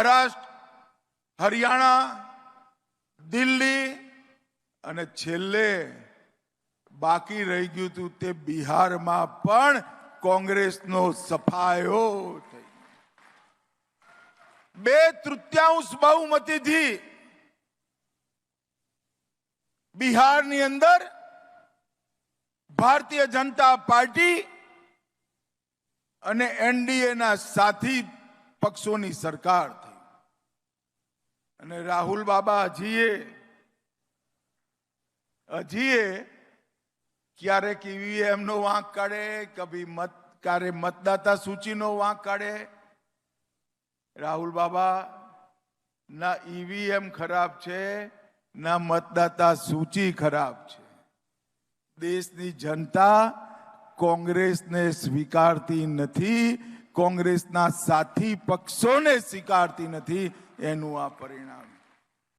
મહારાષ્ટ્ર, હરિયાણા, દિલ્હી અને છેલ્લે બાકી રહી ગયું હતું તે બિહારમાં પણ કોંગ્રેસનો સફાયો થઈ બે તૃતીયાંશ બહુમતીથી બિહારની અંદર ભારતીય જનતા પાર્ટી અને એનડીએના સાથી પક્ષોની સરકાર થઈ. અને રાહુલ બાબા હજીએ હજીએ ક્યારેક ઈવીએમ નો વાંક કાઢે કભી મત, ક્યારે મતદાતા સૂચિનો વાંક કાઢે? રાહુલ બાબા, ના ઈવીએમ ખરાબ છે, ના મતદાતા સૂચિ ખરાબ છે. દેશની જનતા કોંગ્રેસને સ્વીકારતી નથી કોંગ્રેસના સાથી પક્ષોને સ્વીકારતી નથી એનું આ પરિણામ.